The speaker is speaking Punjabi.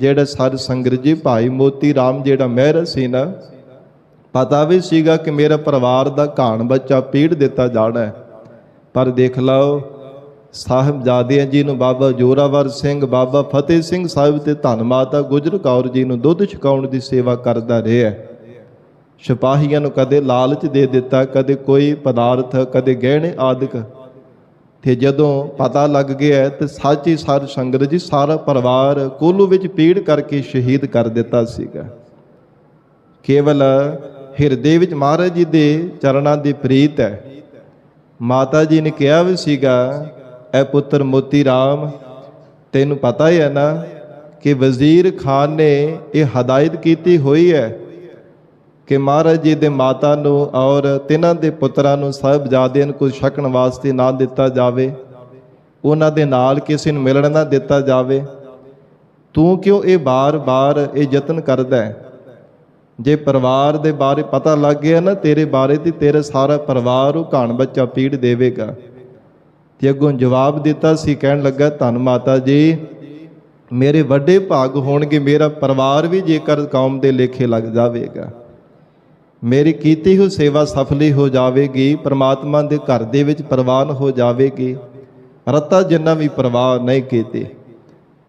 ਜਿਹੜਾ ਸਰ ਸੰਗਤ ਜੀ, ਭਾਈ ਮੋਤੀ ਰਾਮ ਜਿਹੜਾ ਮਹਿਰ ਸੀ ਨਾ, ਪਤਾ ਵੀ ਸੀਗਾ ਕਿ ਮੇਰਾ ਪਰਿਵਾਰ ਦਾ ਘਾਣ ਬੱਚਾ ਪੀੜ ਦਿੱਤਾ ਜਾਣਾ ਹੈ। ਪਰ ਦੇਖ ਲਓ, ਸਾਹਿਬਜ਼ਾਦਿਆਂ ਜੀ ਨੂੰ ਬਾਬਾ ਜੋਰਾਵਰ ਸਿੰਘ, ਬਾਬਾ ਫਤਿਹ ਸਿੰਘ ਸਾਹਿਬ ਤੇ ਧੰਨ ਮਾਤਾ ਗੁਜਰ ਕੌਰ ਜੀ ਨੂੰ ਦੁੱਧ ਛਕਾਉਣ ਦੀ ਸੇਵਾ ਕਰਦਾ ਰਿਹਾ ਸਿਪਾਹੀਆਂ ਨੂੰ ਕਦੇ ਲਾਲਚ ਦੇ ਦਿੱਤਾ, ਕਦੇ ਕੋਈ ਪਦਾਰਥ, ਕਦੇ ਗਹਿਣੇ ਆਦਿਕ ਤੇ ਜਦੋਂ ਪਤਾ ਲੱਗ ਗਿਆ ਤੇ ਸੱਚੀ ਸਾਧ ਸੰਗਤ ਜੀ, ਸਾਰਾ ਪਰਿਵਾਰ ਕੋਲੂ ਵਿੱਚ ਪੀੜ ਕਰਕੇ ਸ਼ਹੀਦ ਕਰ ਦਿੱਤਾ ਸੀਗਾ। ਕੇਵਲ ਹਿਰਦੇ ਵਿੱਚ ਮਹਾਰਾਜ ਜੀ ਦੇ ਚਰਨਾਂ ਦੀ ਪ੍ਰੀਤ ਹੈ। ਮਾਤਾ ਜੀ ਨੇ ਕਿਹਾ ਵੀ ਸੀਗਾ, ਐ ਪੁੱਤਰ ਮੋਤੀ ਰਾਮ, ਤੈਨੂੰ ਪਤਾ ਹੀ ਹੈ ਨਾ ਕਿ ਵਜ਼ੀਰ ਖਾਨ ਨੇ ਇਹ ਹਦਾਇਤ ਕੀਤੀ ਹੋਈ ਹੈ ਕਿ ਮਹਾਰਾਜ ਜੀ ਦੇ ਮਾਤਾ ਨੂੰ ਔਰ ਤਿੰਨਾਂ ਦੇ ਪੁੱਤਰਾਂ ਨੂੰ ਸਾਹਿਬਜ਼ਾਦਿਆਂ ਨੂੰ ਕੁਝ ਛਕਣ ਵਾਸਤੇ ਨਾ ਦਿੱਤਾ ਜਾਵੇ। ਉਹਨਾਂ ਦੇ ਨਾਲ ਕਿਸੇ ਨੂੰ ਮਿਲਣ ਨਾ ਦਿੱਤਾ ਜਾਵੇ। ਤੂੰ ਕਿਉਂ ਇਹ ਬਾਰ-ਬਾਰ ਇਹ ਯਤਨ ਕਰਦਾ ਹੈ? ਜੇ ਪਰਿਵਾਰ ਦੇ ਬਾਰੇ ਪਤਾ ਲੱਗ ਗਿਆ ਨਾ, ਤੇਰੇ ਬਾਰੇ ਤੇ ਤੇਰਾ ਸਾਰਾ ਪਰਿਵਾਰ ਉਹ ਘਾਣ ਬੱਚਾ ਪੀੜ ਦੇਵੇਗਾ। ਤੇ ਅੱਗੋਂ ਜਵਾਬ ਦਿੱਤਾ ਸੀ, ਕਹਿਣ ਲੱਗਾ, ਧੰਨ ਮਾਤਾ ਜੀ, ਮੇਰੇ ਵੱਡੇ ਭਾਗ ਹੋਣਗੇ, ਮੇਰਾ ਪਰਿਵਾਰ ਵੀ ਜੇਕਰ ਕੌਮ ਦੇ ਲੇਖੇ ਲੱਗ ਜਾਵੇਗਾ। ਮੇਰੀ ਕੀਤੀ ਹੋਈ ਸੇਵਾ ਸਫਲੀ ਹੋ ਜਾਵੇਗੀ, ਪ੍ਰਮਾਤਮਾ ਦੇ ਘਰ ਦੇ ਵਿੱਚ ਪ੍ਰਵਾਨ ਹੋ ਜਾਵੇਗੀ। ਰਤਾ ਜਿੰਨਾ ਵੀ ਪ੍ਰਵਾਹ ਨਹੀਂ ਕੀਤੀ।